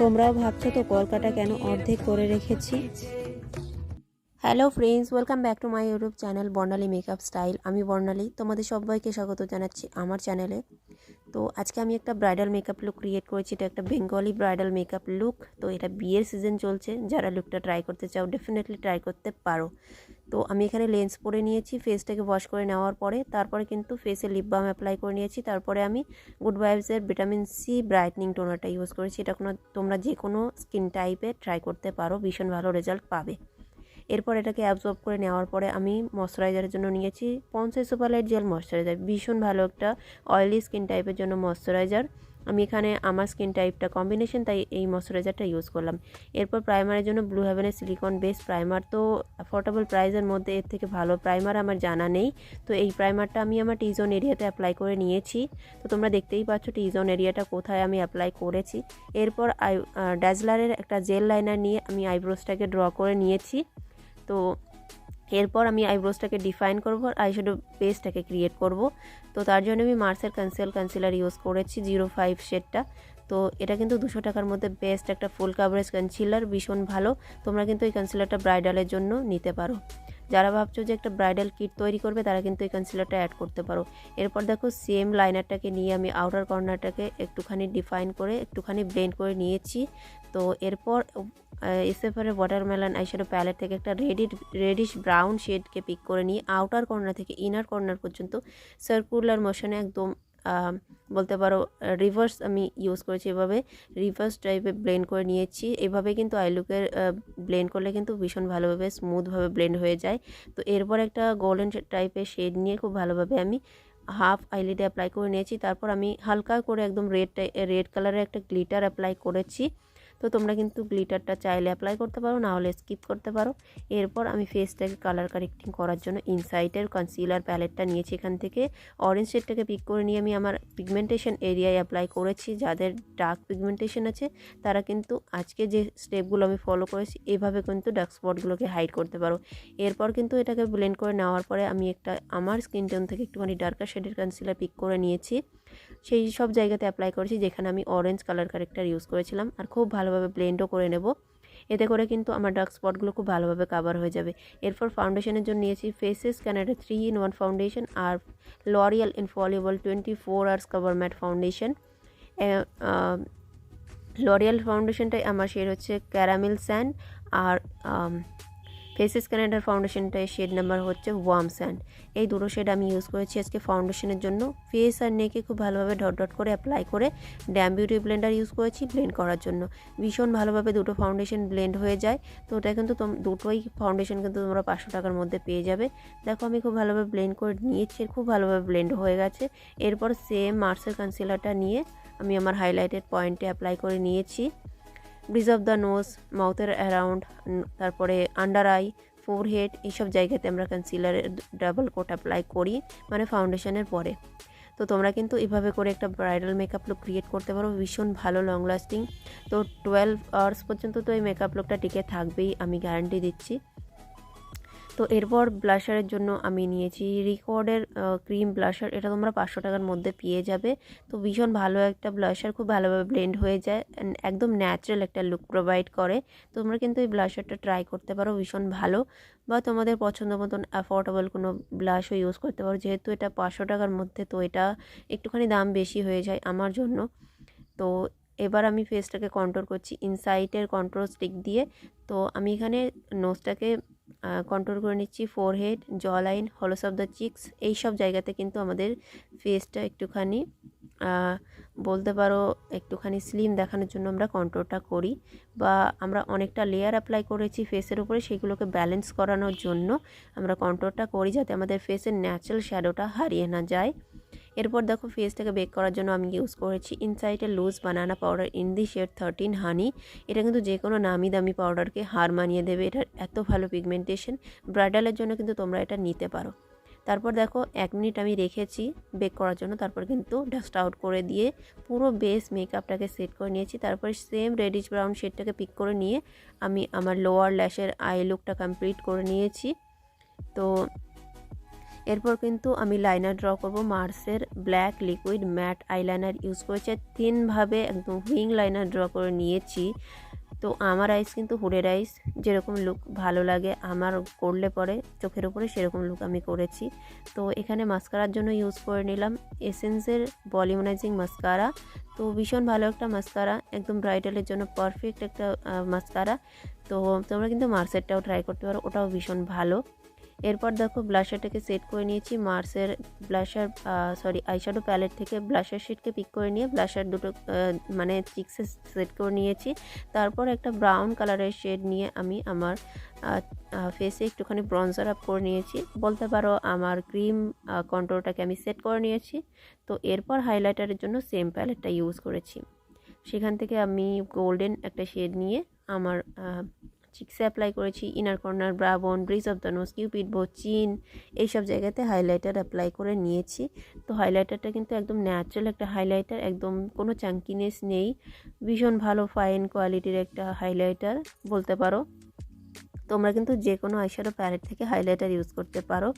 তোমরাও ভাবছ তো কলকাটা কেন অর্ধেক করে রেখেছি? Hello friends welcome back to my YouTube channel Barnali makeup style আমি বর্ণালী, তোমাদের সবাইকে স্বাগত জানাচ্ছি আমার চ্যানেলে তো আজকে আমি একটা ব্রাইডাল মেকআপ লুক ক্রিয়েট করেছি, এটা একটা বেঙ্গলি ব্রাইডাল মেকআপ লুক তো এটা বিয়ের সিজন চলছে, যারা লুকটা ট্রাই করতে চাও ডেফিনেটলি ট্রাই করতে পারো। তো আমি এখানে লেন্স পরে নিয়েছি ফেসটাকে ওয়াশ করে নেওয়ার পরে, তারপরে কিন্তু ফেসে লিপ বাম অ্যাপ্লাই করে নিয়েছি, তারপরে আমি গুড ভাইবসের ভিটামিন সি ব্রাইটনিং টোনারটা ইউজ করেছি, এটা কোনো, তোমরা যে কোনো স্কিন টাইপে ট্রাই করতে পারো, ভীষণ ভালো রেজাল্ট পাবে। এরপর এটাকে অ্যাবজর্ব করে নেওয়ার পরে আমি ময়শ্চারাইজারের জন্য নিয়েছি। পঞ্চাশ সুপারলাইট জেল ময়শ্চারাইজার ভীষণ ভালো একটা অয়েলি স্কিন টাইপের জন্য ময়শ্চারাইজার আমি এখানে আমার স্কিন টাইপটা কম্বিনেশন তাই এই ময়শ্চারাইজারটা ইউজ করলাম। এরপর প্রাইমারের জন্য ব্লু হেভেনের সিলিকন বেস প্রাইমার তো অ্যাফোর্ডেবল প্রাইসের মধ্যে এর থেকে ভালো প্রাইমার আমার জানা নেই। তো এই প্রাইমারটা আমি আমার টিজোন এরিয়াতে অ্যাপ্লাই করে নিয়েছি। তো তোমরা দেখতেই পাচ্ছ টিজোন এরিয়াটা কোথায় আমি অ্যাপ্লাই করেছি। এরপর আই ড্যাজলারের একটা জেল লাইনার নিয়ে আমি আইব্রোসটাকে ড্র করে নিয়েছি। তো এরপর আমি আইব্রোসটাকে ডিফাইন করব আর আইশ্যাডো বেসটাকে ক্রিয়েট করব। তো তার জন্য আমি মার্সের কনসেল কনসিলার ইউজ করেছি জিরো ফাইভ শেডটা তো এটা কিন্তু দুশো টাকার মধ্যে বেস্ট একটা ফুল কাভারেজ কনসিলার ভীষণ ভালো। তোমরা কিন্তু এই কনসিলারটা ব্রাইডালের জন্য নিতে পারো। যারা ভাবছ যে একটা ব্রাইডাল কিট তৈরি করবে, তারা কিন্তু এই কনসিলারটা অ্যাড করতে পারো। এরপর দেখো সেম লাইনারটাকে নিয়ে আমি আউটার কর্নারটাকে একটুখানি ডিফাইন করে, একটুখানি ব্লেন্ড করে নিয়েছি। তো এরপর এসএফারের ওয়াটারমেলন আইশ্যাডো প্যালেট থেকে একটা রেডি রেডিশ ব্রাউন শেডকে পিক করে নিয়ে আউটার কর্নার থেকে ইনার কর্নার পর্যন্ত সার্কুলার মোশনে একদম বলতে পারো রিভার্স আমি ইউজ করেছি এভাবে রিভার্স টাইপে ব্লেন্ড করে নিয়েছি। এভাবে কিন্তু আইলুকের ব্লেন্ড করলে কিন্তু ভীষণ ভালোভাবে স্মুথভাবে ব্লেন্ড হয়ে যায়। তো এরপর একটা গোল্ডেন টাইপের শেড নিয়ে খুব ভালোভাবে আমি হাফ আইলিডে অ্যাপ্লাই করে নিয়েছি। তারপর আমি হালকা করে একদম রেড রেড কালারের একটা গ্লিটার অ্যাপ্লাই করেছি। তো তোমরা কিন্তু গ্লিটারটা চাইলে অ্যাপ্লাই করতে পারো না হলে স্কিপ করতে পারো। এরপর আমি ফেসটাকে কালার কারেক্টিং করার জন্য ইনসাইটের কনসিলার প্যালেটটা নিয়েছি এখান থেকে। অরেঞ্জ শেডটাকে পিক করে নিয়ে আমি আমার পিগমেন্টেশন এরিয়ায় অ্যাপ্লাই করেছি। যাদের ডার্ক পিগমেন্টেশন আছে, তারা কিন্তু আজকে যে স্টেপগুলো আমি ফলো করেছি, এভাবে কিন্তু ডার্ক স্পটগুলোকে হাইড করতে পারো। এরপর কিন্তু এটাকে ব্লেন্ড করে নেওয়ার পরে আমি একটা, আমার স্কিন টোন থেকে একটুখানি ডার্কার শেডের কনসিলার পিক করে নিয়েছি। সেই সব জায়গাতে অ্যাপ্লাই করেছি যেখানে আমি অরেঞ্জ কালার কারেক্টার ইউজ করেছিলাম আর খুব ভালোভাবে ব্লেন্ডও করে নেব। এতে করে কিন্তু আমার ডার্ক স্পটগুলো খুব ভালোভাবে কাভার হয়ে যাবে। এরপর ফাউন্ডেশনের জন্য নিয়েছি Faces Canada three in one foundation R L'Oreal infallible twenty four hours cover matte foundation L'Oreal ফাউন্ডেশনটাই আমার শেড হচ্ছে ক্যারামেল স্যান্ড আর ফেসেস ক্যানাডার ফাউন্ডেশনটা শেড নাম্বার হচ্ছে ওয়ার্ম স্যান্ড। এই দুটো শেড আমি ইউজ করেছি আজকে ফাউন্ডেশনের জন্য। ফেস আর নেকে খুব ভালোভাবে ডট ডট করে অ্যাপ্লাই করে ড্যাম বিউটি ব্লেন্ডার ইউজ করেছি ব্লেন্ড করার জন্য। ভীষণ ভালোভাবে দুটো ফাউন্ডেশন ব্লেন্ড হয়ে যায়। তো ওটা কিন্তু দুটোই ফাউন্ডেশন কিন্তু তোমরা পাঁচশো টাকার মধ্যে পেয়ে যাবে। দেখো আমি খুব ভালোভাবে ব্লেন্ড করে নিয়েছি, খুব ভালোভাবে ব্লেন্ড হয়ে গেছে। এরপর সেম মার্সেল কনসিলারটা নিয়ে আমি আমার হাইলাইটেড পয়েন্টে অ্যাপ্লাই করে নিয়েছি। ব্রিজ অফ দ্য নোজ মাউথের অ্যারাউন্ড তারপরে আন্ডার আই ফোর হেড এইসব জায়গাতে আমরা কনসিলারের ডাবল কোট অ্যাপ্লাই করি মানে ফাউন্ডেশনের পরে। তো তোমরা কিন্তু এভাবে করে একটা ব্রাইডাল মেকআপ লুক ক্রিয়েট করতে পারো, ভীষণ ভালো লং লাস্টিং তো টুয়েলভ আওয়ার্স পর্যন্ত তো এই মেকআপ লুকটা টিকে থাকবেই, আমি গ্যারান্টি দিচ্ছি। তো এরপর ব্লাশারের জন্য আমি নিয়েছি রিকর্ডের ক্রিম ব্লাশার এটা তোমরা পাঁচশো টাকার মধ্যে পেয়ে যাবে। তো ভীষণ ভালো একটা ব্লাশার খুব ভালোভাবে ব্লেন্ড হয়ে যায় একদম ন্যাচারাল একটা লুক প্রোভাইড করে। তোমরা কিন্তু এই ব্লাশারটা ট্রাই করতে পারো, ভীষণ ভালো। বা তোমাদের পছন্দ মতন অ্যাফোর্ডেবল কোনো ব্লাশও ইউজ করতে পারো, যেহেতু এটা পাঁচশো টাকার মধ্যে, তো এটা একটুখানি দাম বেশি হয়ে যায় আমার জন্য। তো এবার আমি ফেসটাকে কন্ট্রোল করছি ইনসাইটের কন্ট্রোল স্টিক দিয়ে। তো আমি এখানে নোজটাকে কন্ট্রোল করে নিচ্ছি ফোরহেড জ line hollows of the cheeks এই সব জায়গাতে কিন্তু আমাদের ফেসটা একটুখানি বলতে পারো একটুখানি স্লিম দেখানোর জন্য আমরা কন্ট্রোলটা করি বা আমরা অনেকটা লেয়ার অ্যাপ্লাই করেছি ফেসের উপরে, সেগুলোকে ব্যালেন্স করানোর জন্য আমরা কন্ট্রোলটা করি যাতে আমাদের ফেসের ন্যাচারাল শ্যাডোটা হারিয়ে না যায়। এরপর দেখো ফেসটাকে বেক করার জন্য আমি ইউজ করেছি ইনসাইটের loose banana powder in the shade thirteen honey এটা কিন্তু যে কোনো নামি দামি পাউডারকে হার মানিয়ে দেবে, এটার এত ভালো পিগমেন্টেশন ব্রাইডালের জন্য কিন্তু তোমরা এটা নিতে পারো। তারপর দেখো এক মিনিট আমি রেখেছি বেক করার জন্য, তারপর কিন্তু ডাস্ট আউট করে দিয়ে পুরো বেস মেকআপটাকে সেট করে নিয়েছি। তারপর সেম রেডিশ ব্রাউন শেডটাকে পিক করে নিয়ে আমি আমার লোয়ার ল্যাশের আই লুকটা কমপ্লিট করে নিয়েছি। তো এরপর কিন্তু আমি লাইনার ড্র করব মার্সের black liquid matte eyeliner use করেছে। তিনভাবে একদম উইং লাইনার ড্র করে নিয়েছি। তো আমার আইস কিন্তু হুডের আইস যেরকম লুক ভালো লাগে, আমার করলে পরে চোখের উপরে সেরকম লুক আমি করেছি। তো এখানে মাস্কারার জন্য ইউজ করে নিলাম এসেন্সের ভলিউমাইজিং মাস্কারা তো ভীষণ ভালো একটা মাস্কারা একদম ব্রাইডালের জন্য পারফেক্ট একটা মাস্কারা তো তোমরা কিন্তু মার্সেরটাও ট্রাই করতে পারো, ওটাও ভীষণ ভালো। এরপর দেখো ব্লাশারটাকে সেট করে নিয়েছি মার্সের ব্লাশার সরি আইশ্যাডো প্যালেট থেকে ব্লাশার শেডকে পিক করে নিয়ে ব্লাশার দুটো মানে চিক্সে সেট করে নিয়েছি। তারপর একটা ব্রাউন কালারের শেড নিয়ে আমি আমার ফেসে একটুখানি ব্রঞ্জার আপ করে নিয়েছি। বলতে পারো আমার ক্রিম কন্ট্রোলটাকে আমি সেট করে নিয়েছি। তো এরপর হাইলাইটারের জন্য সেম প্যালেটটা ইউজ করেছি। সেখান থেকে আমি গোল্ডেন একটা শেড নিয়ে আমার চিক্সে অ্যাপ্লাই করেছি inner corner Brabourne bridge of the nose cupid bow chin এইসব জায়গাতে হাইলাইটার অ্যাপ্লাই করে নিয়েছি। তো হাইলাইটারটা কিন্তু একদম ন্যাচারাল একটা হাইলাইটার একদম কোনো চাঙ্কিনেস নেই। ভীষণ ভালো ফাইন কোয়ালিটির একটা হাইলাইটার বলতে পারো। তোমরা কিন্তু যে কোনো আইশ্যাডো প্যালেট থেকে হাইলাইটার ইউজ করতে পারো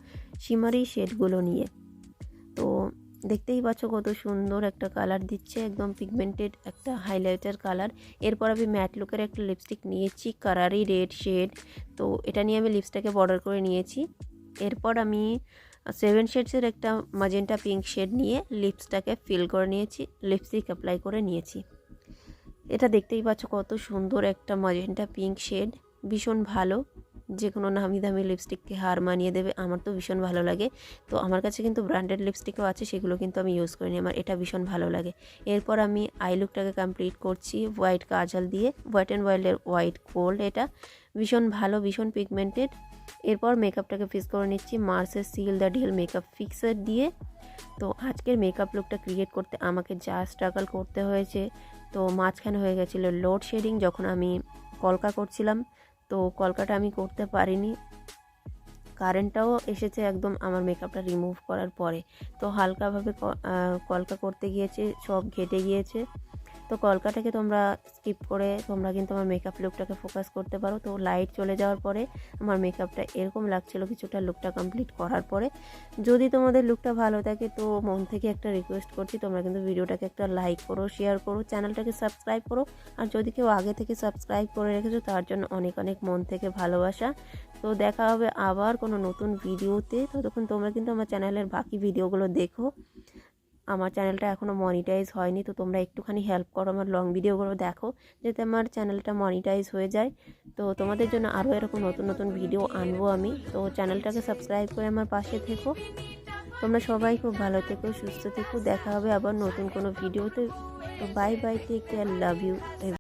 সিমারি শেডগুলো নিয়ে। তো দেখতেই পাচ্ছ কত সুন্দর একটা কালার দিচ্ছে, একদম পিগমেন্টেড একটা হাইলাইটার কালার এরপর আমি ম্যাট লুকের একটা লিপস্টিক নিয়েছি কারারি রেড শেড তো এটা নিয়ে আমি লিপসটাকে বর্ডার করে নিয়েছি। এরপর আমি সেভেন শেডসের একটা মাজেন্টা পিঙ্ক শেড নিয়ে লিপসটাকে ফিল করে নিয়েছি লিপস্টিক অ্যাপ্লাই করে নিয়েছি। এটা দেখতেই পাচ্ছ কত সুন্দর একটা মাজেন্টা পিঙ্ক শেড ভীষণ ভালো। যে কোনো নামি দামি লিপস্টিককে হার মানিয়ে দেবে, আমার তো ভীষণ ভালো লাগে। তো আমার কাছে কিন্তু ব্র্যান্ডেড লিপস্টিকও আছে, সেগুলো কিন্তু আমি ইউজ করিনি, আমার এটা ভীষণ ভালো লাগে। এরপর আমি আই লুকটাকে কমপ্লিট করছি হোয়াইট কাজল দিয়ে হোয়াইট অ্যান্ড ওয়াইল্ডের হোয়াইট গোল্ড এটা। ভীষণ ভালো, ভীষণ পিগমেন্টেড এরপর মেকআপটাকে ফিক্স করে নিচ্ছি মার্সের seal the deal makeup fixer দিয়ে। তো আজকের মেকআপ লুকটা ক্রিয়েট করতে আমাকে যা স্ট্রাগল করতে হয়েছে, তো মাঝখানে হয়ে গেছিল লোড শেডিং যখন আমি কলকা করছিলাম। তো কলকাটা আমি করতে পারিনি। কারেন্টটাও এসেছে একদম আমার মেকআপটা রিমুভ করার পরে। তো হালকাভাবে কলকা করতে গিয়েছে, সব ঘেটে গিয়েছে। তো কলকাটাকে তোমরা স্কিপ করে তোমরা কিন্তু আমার মেকআপ লুকটাকে ফোকাস করতে পারো। তো লাইট চলে যাওয়ার পরে আমার মেকআপটা এরকম লাগছিল কিছুটা লুকটা কমপ্লিট করার পরে। যদি তোমাদের লুকটা ভালো থাকে তো মন থেকে একটা রিকোয়েস্ট করছি, তোমরা কিন্তু ভিডিওটাকে একটা লাইক করো শেয়ার করো চ্যানেলটাকে সাবস্ক্রাইব করো। আর যদি কেউ আগে থেকে সাবস্ক্রাইব করে রেখেছো, তার জন্য অনেক অনেক মন থেকে ভালোবাসা। তো দেখা হবে আবার কোনো নতুন ভিডিওতে ততক্ষণ তোমরা কিন্তু আমার চ্যানেলের বাকি ভিডিওগুলো দেখো। আমার চ্যানেলটা এখনও মনিটাইজ হয়নি, তো তোমরা একটুখানি হেল্প করো আমার লং ভিডিওগুলো দেখো, যাতে আমার চ্যানেলটা মনিটাইজ হয়ে যায়। তো তোমাদের জন্য আরও এরকম নতুন নতুন ভিডিও আনব আমি। তো চ্যানেলটাকে সাবস্ক্রাইব করে আমার পাশে থেকো। তোমরা সবাই খুব ভালো থেকো, সুস্থ থেকো। দেখা হবে আবার নতুন কোনো ভিডিওতে তো bye bye take care love you